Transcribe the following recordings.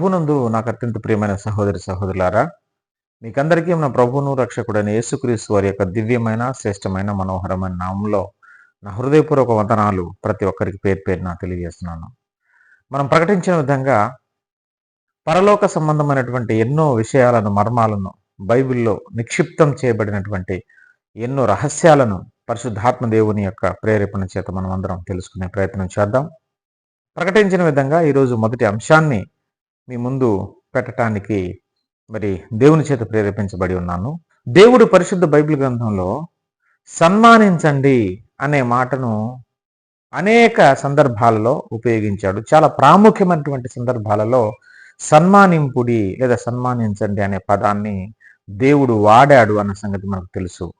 ప్రభునందు నాకు అత్యంత ప్రియమైన సహోదరి సహోదరులారా మీకందరికీ మన ప్రభువును రక్షకుడైన యేసుక్రీస్తు వారి యొక్క దివ్యమైన శ్రేష్టమైన మనోహరమైన నామంలో నా హృదయపూర్వక వందనాలు ప్రతి ఒక్కరికి పేరు పేరు నా తెలియజేస్తున్నాను. మనం ప్రకటించిన విధంగా పరలోక సంబంధమైనటువంటి ఎన్నో విషయాలను మర్మాలను బైబిల్లో నిక్షిప్తం చేయబడినటువంటి ఎన్నో రహస్యాలను పరిశుద్ధాత్మ దేవుని యొక్క ప్రేరేపణ చేత మనం అందరం తెలుసుకునే ప్రయత్నం చేద్దాం. ప్రకటించిన విధంగా ఈరోజు మొదటి అంశాన్ని మీ ముందు పెట్టడానికి మరి దేవుని చేత ప్రేరేపించబడి ఉన్నాను. దేవుడు పరిశుద్ధ బైబిల్ గ్రంథంలో సన్మానించండి అనే మాటను అనేక సందర్భాలలో ఉపయోగించాడు. చాలా ప్రాముఖ్యమైనటువంటి సందర్భాలలో సన్మానింపుడి లేదా సన్మానించండి అనే పదాన్ని దేవుడు వాడాడు అన్న సంగతి మనకు తెలుసు.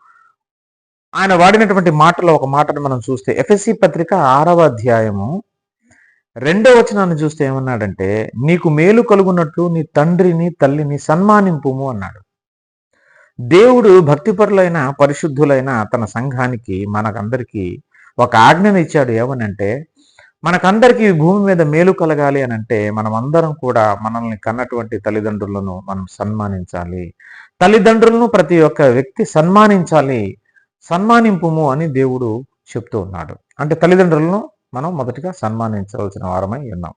ఆయన వాడినటువంటి మాటలో ఒక మాటను మనం చూస్తే ఎఫ్ఎస్సి పత్రిక ఆరవ అధ్యాయము రెండో వచనాన్ని చూస్తే ఏమన్నాడంటే నీకు మేలు కలుగునట్లు నీ తండ్రిని తల్లిని సన్మానింపుము అన్నాడు. దేవుడు భక్తిపరులైన పరిశుద్ధులైన తన సంఘానికి మనకందరికీ ఒక ఆజ్ఞను ఇచ్చాడు. ఏమనంటే మనకందరికీ ఈ భూమి మీద మేలు కలగాలి అని అంటే మనం అందరం కూడా మనల్ని కన్నటువంటి తల్లిదండ్రులను మనం సన్మానించాలి. తల్లిదండ్రులను ప్రతి ఒక్క వ్యక్తి సన్మానించాలి సన్మానింపుము అని దేవుడు చెప్తూ ఉన్నాడు. అంటే తల్లిదండ్రులను మనం మొదటిగా సన్మానించవలసిన వారమై ఉన్నాం.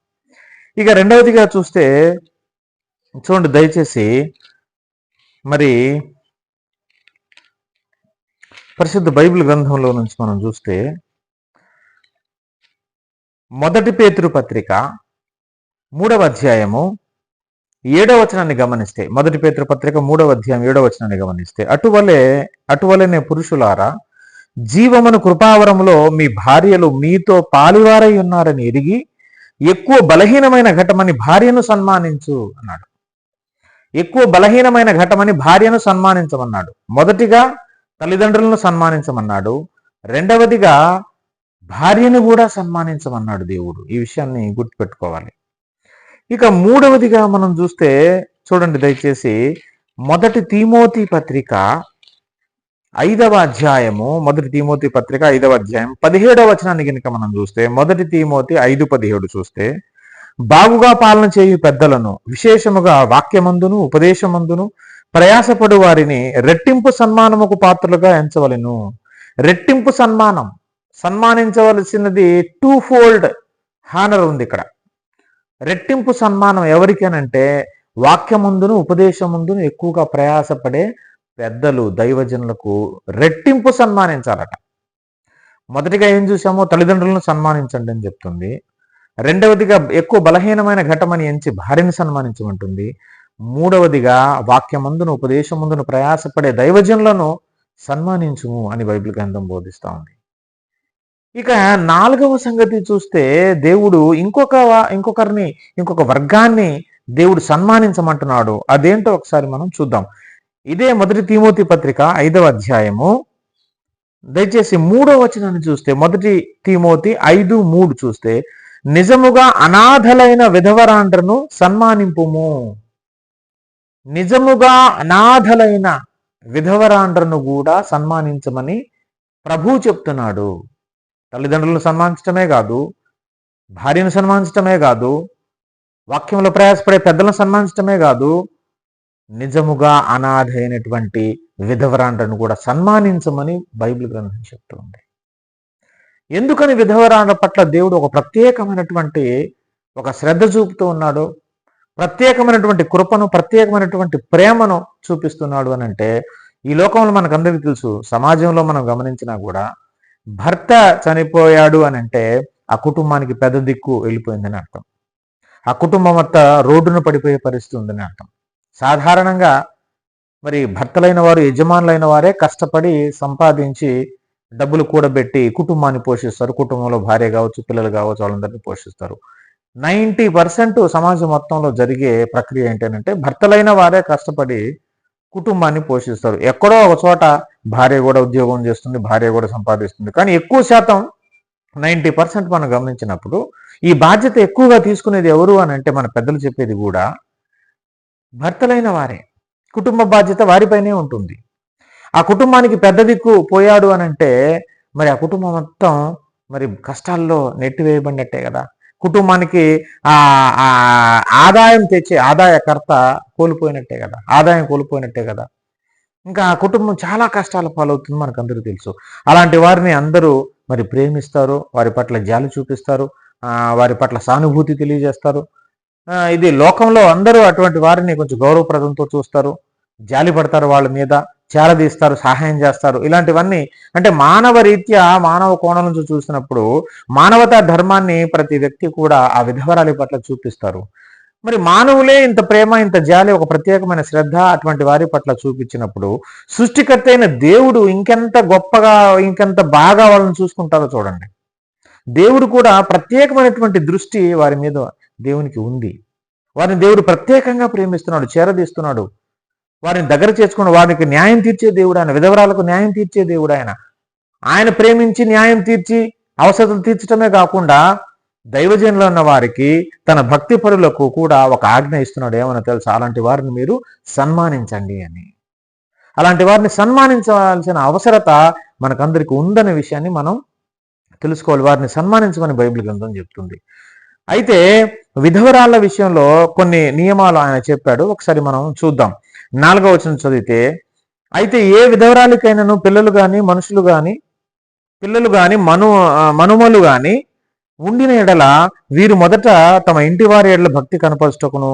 ఇక రెండవదిగా చూస్తే చూడండి దయచేసి మరి పరిశుద్ధ బైబిల్ గ్రంథంలో నుంచి మనం చూస్తే మొదటి పేతురు పత్రిక మూడవ అధ్యాయము ఏడవ వచనాన్ని గమనిస్తే మొదటి పేతృ పత్రిక మూడవ అధ్యాయం ఏడవ వచనాన్ని గమనిస్తే అటువలే అటువలనే పురుషులారా జీవమును కృపావరములో మీ భార్యలు మీతో పాలివారై ఉన్నారని ఎరిగి ఎక్కువ బలహీనమైన ఘటమని భార్యను సన్మానించు అన్నాడు. ఎక్కువ బలహీనమైన ఘటమని భార్యను సన్మానించమన్నాడు. మొదటిగా తల్లిదండ్రులను సన్మానించమన్నాడు. రెండవదిగా భార్యను కూడా సన్మానించమన్నాడు దేవుడు. ఈ విషయాన్ని గుర్తుపెట్టుకోవాలి. ఇక మూడవదిగా మనం చూస్తే చూడండి దయచేసి మొదటి తీమోతి పత్రిక ఐదవ అధ్యాయము మొదటి తీమోతి పత్రిక ఐదవ అధ్యాయం పదిహేడవ వచనాన్ని కనుక మనం చూస్తే మొదటి తీమోతి ఐదు పదిహేడు చూస్తే బాగుగా పాలన చేయు పెద్దలను విశేషముగా వాక్యమందును ఉపదేశమందును ప్రయాసపడు వారిని రెట్టింపు సన్మానముకు పాత్రలుగా ఎంచవలెను. రెట్టింపు సన్మానం సన్మానించవలసినది టూ ఫోల్డ్ హానర్ ఉంది ఇక్కడ. రెట్టింపు సన్మానం ఎవరికేనంటే వాక్యముందును ఉపదేశముందును ఎక్కువగా ప్రయాసపడే పెద్దలు దైవజనులకు రెట్టింపు సన్మానించాలట. మొదటిగా ఏం చూసామో తల్లిదండ్రులను సన్మానించండి అని చెప్తుంది. రెండవదిగా ఎక్కువ బలహీనమైన ఘటమని ఎంచి భార్యని సన్మానించమంటుంది. మూడవదిగా వాక్యమందును ఉపదేశమందును ప్రయాసపడే దైవజనులను సన్మానించుము అని బైబిల్ గ్రంథం బోధిస్తా ఉంది. ఇక నాలుగవ సంగతి చూస్తే దేవుడు ఇంకొక ఇంకొకరిని ఇంకొక వర్గాన్ని దేవుడు సన్మానించమంటున్నాడు. అదేంటో ఒకసారి మనం చూద్దాం. ఇదే మొదటి తిమోతి పత్రిక ఐదవ అధ్యాయము. దయచేసి మూడో వచనాన్ని చూస్తే మొదటి తిమోతి ఐదు మూడు చూస్తే నిజముగా అనాథలైన విధవరాండ్రను సన్మానింపుము. నిజముగా అనాథలైన విధవరాండ్రను కూడా సన్మానించమని ప్రభు చెప్తున్నాడు. తల్లిదండ్రులను సన్మానించటమే కాదు భార్యను సన్మానించటమే కాదు వాక్యంలో ప్రయాసపడే పెద్దలను సన్మానించటమే కాదు నిజముగా అనాథ అయినటువంటి విధవరాండ్రను కూడా సన్మానించమని బైబిల్ గ్రంథం చెప్తుంది ఎందుకని విధవరాండ్ర పట్ల దేవుడు ఒక ప్రత్యేకమైనటువంటి ఒక శ్రద్ధ చూపుతూ ఉన్నాడు? ప్రత్యేకమైనటువంటి కృపను ప్రత్యేకమైనటువంటి ప్రేమను చూపిస్తున్నాడు అని అంటే ఈ లోకంలో మనకందరికీ తెలుసు సమాజంలో మనం గమనించినా కూడా భర్త చనిపోయాడు అని అంటే ఆ కుటుంబానికి పెద్ద దిక్కు వెళ్ళిపోయిందని అర్థం. ఆ కుటుంబం అంతా రోడ్డున పడిపోయే పరిస్థితి ఉందని అర్థం. సాధారణంగా మరి భర్తలైన వారు యజమానులైన వారే కష్టపడి సంపాదించి డబ్బులు కూడబెట్టి కుటుంబాన్ని పోషిస్తారు. కుటుంబంలో భార్య కావచ్చు పిల్లలు కావచ్చు వాళ్ళందరినీ పోషిస్తారు. నైంటీ పర్సెంట్ సమాజం మొత్తంలో జరిగే ప్రక్రియ ఏంటంటే భర్తలైన వారే కష్టపడి కుటుంబాన్ని పోషిస్తారు. ఎక్కడో ఒక చోట భార్య కూడా ఉద్యోగం చేస్తుంది భార్య కూడా సంపాదిస్తుంది. కానీ ఎక్కువ శాతం నైంటీ పర్సెంట్ మనం గమనించినప్పుడు ఈ బాధ్యత ఎక్కువగా తీసుకునేది ఎవరు అని అంటే మన పెద్దలు చెప్పేది కూడా భర్తలైన వారే కుటుంబ బాధ్యత వారిపైనే ఉంటుంది. ఆ కుటుంబానికి పెద్ద దిక్కు పోయాడు అని అంటే మరి ఆ కుటుంబం మొత్తం మరి కష్టాల్లో నెట్టివేయబడినట్టే కదా. కుటుంబానికి ఆ ఆదాయం తెచ్చే ఆదాయకర్త కోల్పోయినట్టే కదా. ఆదాయం కోల్పోయినట్టే కదా. ఇంకా ఆ కుటుంబం చాలా కష్టాల పాలవుతుంది మనకు అందరూ తెలుసు. అలాంటి వారిని అందరూ మరి ప్రేమిస్తారు వారి పట్ల జాలి చూపిస్తారు వారి పట్ల సానుభూతి తెలియజేస్తారు. ఇది లోకంలో అందరూ అటువంటి వారిని కొంచెం గౌరవప్రదంతో చూస్తారు జాలి పడతారు వాళ్ళ మీద చేరదీస్తారు సహాయం చేస్తారు. ఇలాంటివన్నీ అంటే మానవ రీత్యా మానవ కోణం నుంచి చూసినప్పుడు మానవతా ధర్మాన్ని ప్రతి వ్యక్తి కూడా ఆ విధవరాలి పట్ల చూపిస్తారు. మరి మానవులే ఇంత ప్రేమ ఇంత జాలి ఒక ప్రత్యేకమైన శ్రద్ధ అటువంటి వారి పట్ల చూపించినప్పుడు సృష్టికర్త అయిన దేవుడు ఇంకెంత గొప్పగా ఇంకెంత బాగా వాళ్ళని చూసుకుంటారో చూడండి. దేవుడు కూడా ప్రత్యేకమైనటువంటి దృష్టి వారి మీద దేవునికి ఉంది. వారిని దేవుడు ప్రత్యేకంగా ప్రేమిస్తున్నాడు చేరదీస్తున్నాడు. వారిని దగ్గర చేసుకుని వారికి న్యాయం తీర్చే దేవుడు ఆయన విధవరాలకు న్యాయం తీర్చే దేవుడు ఆయన. ఆయన ప్రేమించి న్యాయం తీర్చి అవసరం తీర్చడమే కాకుండా దైవజనులు ఉన్న వారికి తన భక్తి పరులకు కూడా ఒక ఆజ్ఞ ఇస్తున్నాడు. ఏమన్నా తెలుసా? అలాంటి వారిని మీరు సన్మానించండి అని. అలాంటి వారిని సన్మానించవలసిన అవసరత మనకందరికి ఉందనే విషయాన్ని మనం తెలుసుకోవాలి. వారిని సన్మానించమని బైబిల్ గ్రంథం చెప్తుంది. అయితే విధవరాళ్ళ విషయంలో కొన్ని నియమాలు ఆయన చెప్పాడు. ఒకసారి మనం చూద్దాం. నాలుగవ వచనం చదివితే అయితే ఏ విధవరాలికైనాను పిల్లలు గాని మనుషులు గాని పిల్లలు గాని మను మనుమలు గాని ఉండిన ఎడల వీరు మొదట తమ ఇంటి వారి ఎడల భక్తి కనపరచుటకును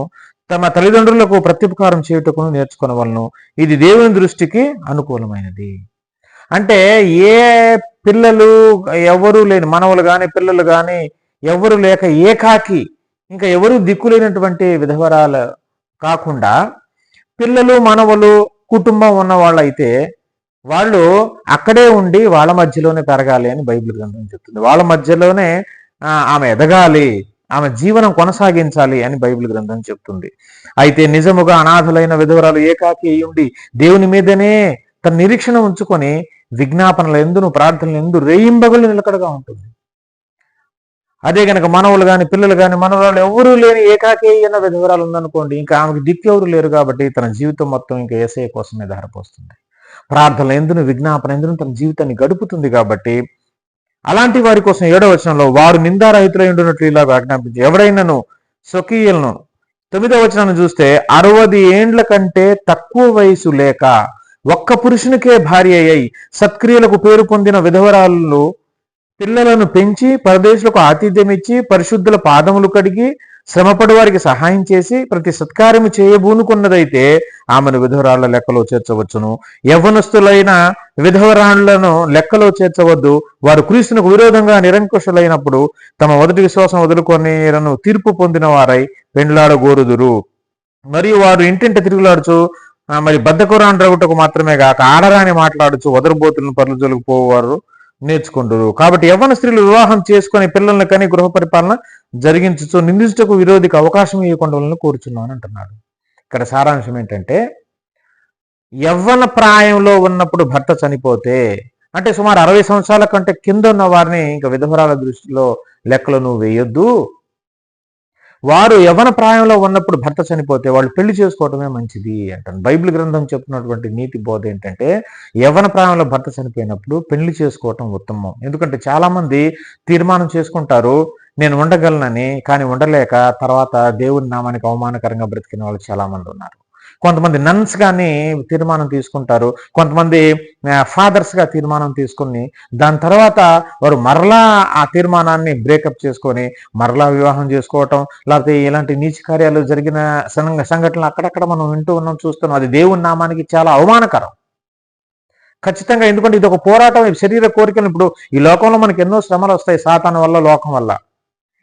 తమ తల్లిదండ్రులకు ప్రత్యుపకారం చేయుటకును నేర్చుకునవలను. ఇది దేవుని దృష్టికి అనుకూలమైనది. అంటే ఏ పిల్లలు ఎవరూ లేని మనవలు కానీ పిల్లలు కానీ ఎవరు లేక ఏకాకి ఇంకా ఎవరు దిక్కులేనటువంటి విధవరాలు కాకుండా పిల్లలు మనవలు కుటుంబం ఉన్న వాళ్ళైతే వాళ్ళు అక్కడే ఉండి వాళ్ళ మధ్యలోనే పెరగాలి అని బైబిల్ గ్రంథం చెప్తుంది. వాళ్ళ మధ్యలోనే ఆమె ఎదగాలి ఆమె జీవనం కొనసాగించాలి అని బైబిల్ గ్రంథం చెప్తుంది. అయితే నిజముగా అనాథలైన విధవరాలు ఏకాకి అయి ఉండి దేవుని మీదనే తన నిరీక్షణ ఉంచుకొని విజ్ఞాపనల ఎందును ప్రార్థనలు ఎందు రేయింబగులు నిలకడగా ఉంటుంది. అదే గనక మనవులు కానీ పిల్లలు కానీ మనవరాలు ఎవరూ లేని ఏకాకి అన్న విధవరాలు ఉందనుకోండి ఇంకా ఆమెకి దిక్కెవరు లేరు కాబట్టి తన జీవితం మొత్తం ఇంకా ఏసఐ కోసమే ధారపోస్తుంది ప్రార్థనలు ఎందును విజ్ఞాపన ఎందును తన జీవితాన్ని గడుపుతుంది కాబట్టి అలాంటి వారి కోసం ఏడవ వచనంలో వారు నిందారహితులై ఉండినట్లు ఇలా ఆజ్ఞాపించి ఎవరైనాను? స్వకీయులను తొమ్మిదవ వచనాన్ని చూస్తే అరవది ఏండ్ల కంటే తక్కువ వయసు లేక ఒక్క పురుషునికే భార్య అయి సత్క్రియలకు పేరు పొందిన విధవరాలు పిల్లలను పెంచి పరదేశులకు ఆతిథ్యం ఇచ్చి పరిశుద్ధుల పాదములు కడిగి శ్రమపడి వారికి సహాయం చేసి ప్రతి సత్కార్యము చేయబూనుకున్నదైతే ఆమెను విధవరాళ్ళ లెక్కలో చేర్చవచ్చును. యవ్వనస్తులైన విధవరాళ్ళను లెక్కలో చేర్చవద్దు. వారు క్రీస్తునకు విరోధంగా నిరంకుశులైనప్పుడు తమ మొదటి విశ్వాసం వదులుకొని తీర్పు పొందిన వారై పెండ్లాడగోరుదురు. మరియు వారు ఇంటింట తిరుగులాడుచు ఆ, మరి బద్దకురాన్ రగుటకు మాత్రమే కాక ఆడరాని మాట్లాడుచు వదరబోతులను పరుజులకు పోవారు నేర్చుకుంటారు. కాబట్టి యవ్వన స్త్రీలు వివాహం చేసుకొని పిల్లల్ని కని గృహ పరిపాలన జరిగించుచు నిందించుటకు విరోధికి అవకాశం ఇవ్వకుండా కోరుచున్నాను అంటున్నాడు. ఇక్కడ సారాంశం ఏంటంటే యవ్వన ప్రాయంలో ఉన్నప్పుడు భర్త చనిపోతే అంటే సుమారు అరవై సంవత్సరాల కంటే కింద ఉన్న వారిని ఇంకా విధవరాల దృష్టిలో లెక్కలు నువ్వు వేయొద్దు. వారు యవ్వన ప్రాయంలో ఉన్నప్పుడు భర్త చనిపోతే వాళ్ళు పెళ్ళి చేసుకోవటమే మంచిది అంటాను బైబిల్ గ్రంథం చెప్తున్నటువంటి నీతి బోధ ఏంటంటే యవ్వన ప్రాయంలో భర్త చనిపోయినప్పుడు పెళ్ళి చేసుకోవటం ఉత్తమం. ఎందుకంటే చాలామంది తీర్మానం చేసుకుంటారు నేను ఉండగలనని కానీ ఉండలేక తర్వాత దేవుని నామానికి అవమానకరంగా బ్రతికిన వాళ్ళు చాలా మంది ఉన్నారు. కొంతమంది నన్స్ గానే తీర్మానం తీసుకుంటారు. కొంతమంది ఫాదర్స్గా తీర్మానం తీసుకుని దాని తర్వాత వారు మరలా ఆ తీర్మానాన్ని బ్రేకప్ చేసుకొని మరలా వివాహం చేసుకోవటం లేకపోతే ఇలాంటి నీచ కార్యాలు జరిగిన సంఘటనలు అక్కడక్కడ మనం వింటూ ఉన్నాం చూస్తున్నాం. అది దేవుని నామానికి చాలా అవమానకరం. ఖచ్చితంగా ఎందుకంటే ఇది ఒక పోరాటం శరీర కోరికలు ఇప్పుడు ఈ లోకంలో మనకి ఎన్నో శ్రమలు వస్తాయి. సాతాను వల్ల లోకం వల్ల.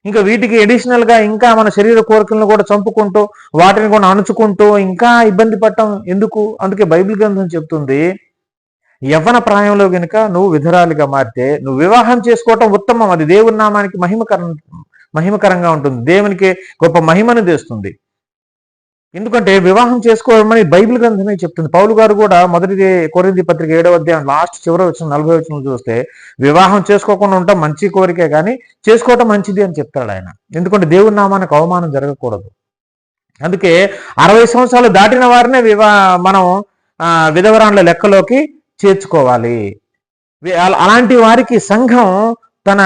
ఇంకా వీటికి అడిషనల్గా ఇంకా మన శరీర కోరికలను కూడా చంపుకుంటూ వాటిని కూడా అణుచుకుంటూ ఇంకా ఇబ్బంది పడటం ఎందుకు? అందుకే బైబిల్ గ్రంథం చెప్తుంది యవ్వన ప్రాయంలో గనుక నువ్వు విధురాలిగా మారితే నువ్వు వివాహం చేసుకోవటం ఉత్తమం. అది దేవుని నామానికి మహిమకరం మహిమకరంగా ఉంటుంది. దేవునికి గొప్ప మహిమను తెస్తుంది. ఎందుకంటే వివాహం చేసుకోవడం బైబిల్ గ్రంథమే చెప్తుంది. పౌలు గారు కూడా మొదటిది కోరింది పత్రిక ఏడవ అధ్యాయం లాస్ట్ చివరి వచ్చిన నలభై వచ్చిన చూస్తే వివాహం చేసుకోకుండా ఉంటాం మంచి కోరికే కానీ చేసుకోవటం మంచిది అని చెప్తాడు ఆయన. ఎందుకంటే దేవుని నామానికి అవమానం జరగకూడదు. అందుకే అరవై సంవత్సరాలు దాటిన వారినే వివా మనం విధవరాండ్ల లెక్కలోకి చేర్చుకోవాలి. అలాంటి వారికి సంఘం తన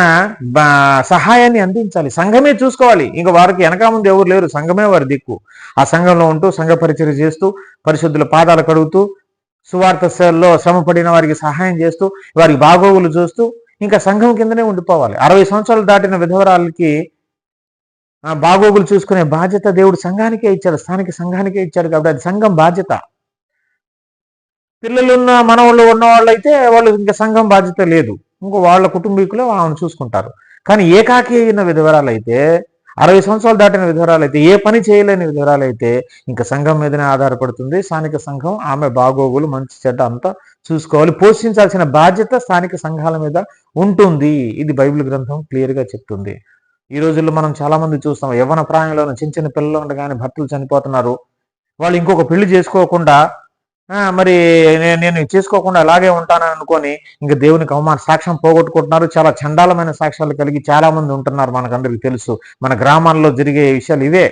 సహాయాన్ని అందించాలి. సంఘమే చూసుకోవాలి. ఇంకా వారికి వెనక ముందు ఎవరు లేరు. సంఘమే వారి దిక్కు. ఆ సంఘంలో ఉంటూ సంఘ పరిచయం చేస్తూ పరిశుద్ధుల పాదాలు కడుగుతూ సువార్త సేవల్లో శ్రమపడిన వారికి సహాయం చేస్తూ వారికి బాగోగులు చూస్తూ ఇంకా సంఘం కిందనే ఉండిపోవాలి. అరవై సంవత్సరాలు దాటిన విధవరాలకి బాగోగులు చూసుకునే బాధ్యత దేవుడు సంఘానికే ఇచ్చాడు. స్థానిక సంఘానికే ఇచ్చాడు కాబట్టి అది సంఘం బాధ్యత. పిల్లలున్న మనవాళ్ళు ఉన్న వాళ్ళు అయితే వాళ్ళు ఇంకా సంఘం బాధ్యత లేదు. ఇంకో వాళ్ళ కుటుంబీకులే ఆమెను చూసుకుంటారు. కానీ ఏకాకి అయిన విధవరాలు అయితే అరవై సంవత్సరాలు దాటిన విధవరాలు అయితే ఏ పని చేయలేని విధవరాలు అయితే ఇంకా సంఘం మీదనే ఆధారపడుతుంది. స్థానిక సంఘం ఆమె బాగోగులు మంచి చెడ్డ అంతా చూసుకోవాలి. పోషించాల్సిన బాధ్యత స్థానిక సంఘాల మీద ఉంటుంది. ఇది బైబిల్ గ్రంథం క్లియర్గా చెప్తుంది. ఈ రోజుల్లో మనం చాలా మంది చూస్తాం యవ్వన ప్రాయంలో చిన్న చిన్న పిల్లలు ఉండగానే భర్తలు చనిపోతున్నారు. వాళ్ళు ఇంకొక పెళ్ళి చేసుకోకుండా మరి నేను చేసుకోకుండా అలాగే ఉంటానని అనుకొని ఇంకా దేవునికి అవమాన సాక్ష్యం పోగొట్టుకుంటున్నారు. చాలా చండాలమైన సాక్ష్యాలు కలిగి చాలా మంది ఉంటున్నారు మనకందరికి తెలుసు. మన గ్రామాల్లో జరిగే విషయాలు ఇవే.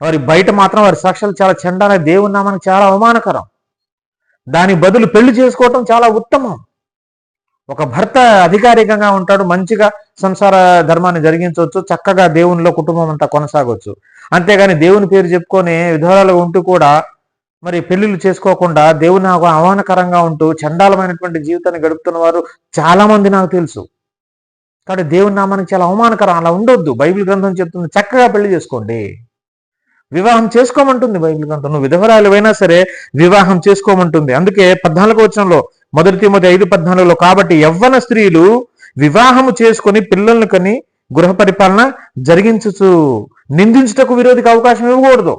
వారి బయట మాత్రం వారి సాక్ష్యాలు చాలా చండాల దేవుని నామానికి చాలా అవమానకరం. దాని బదులు పెళ్ళి చేసుకోవటం చాలా ఉత్తమం. ఒక భర్త అధికారికంగా ఉంటాడు మంచిగా సంసార ధర్మాన్ని జరిగించవచ్చు చక్కగా దేవునిలో కుటుంబం అంతా కొనసాగవచ్చు అంతేగాని దేవుని పేరు చెప్పుకొని విధవరాలు ఉంటూ కూడా మరి పెళ్ళిళ్ళు చేసుకోకుండా దేవుని నాకు అవమానకరంగా ఉంటూ చండాలమైనటువంటి జీవితాన్ని గడుపుతున్న వారు చాలా మంది నాకు తెలుసు. కాబట్టి దేవుని నామానికి చాలా అవమానకరం. అలా ఉండొద్దు. బైబిల్ గ్రంథం చెప్తుంది చక్కగా పెళ్ళి చేసుకోండి. వివాహం చేసుకోమంటుంది బైబిల్ గ్రంథం. నువ్వు విధవరాలు అయినా సరే వివాహం చేసుకోమంటుంది. అందుకే పద్నాలుగు వచనంలో మొదటి తిమ్మది ఐదు పద్నాలుగులో కాబట్టి యవ్వన స్త్రీలు వివాహము చేసుకొని పిల్లలను కని గృహ పరిపాలన జరిగించచ్చు నిందించుటకు విరోధికి అవకాశం ఇవ్వకూడదు.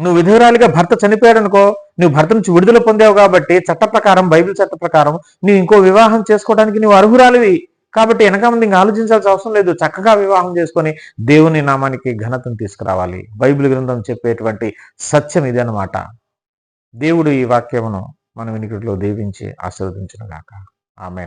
నువ్వు విధురాలిగా భర్త చనిపోయాడు అనుకో నువ్వు భర్త నుంచి విడుదల పొందావు కాబట్టి చట్ట ప్రకారం బైబిల్ చట్ట ప్రకారం నువ్వు ఇంకో వివాహం చేసుకోవడానికి నువ్వు అర్హురాలివి. కాబట్టి వెనక ముందు ఇంకా ఆలోచించాల్సిన అవసరం లేదు. చక్కగా వివాహం చేసుకొని దేవుని నామానికి ఘనతను తీసుకురావాలి. బైబిల్ గ్రంథం చెప్పేటువంటి సత్యం ఇదన్నమాట దేవుడు ఈ వాక్యమును మన వినికిడిలో దీవించి ఆశీర్వదించిన గాక ఆమె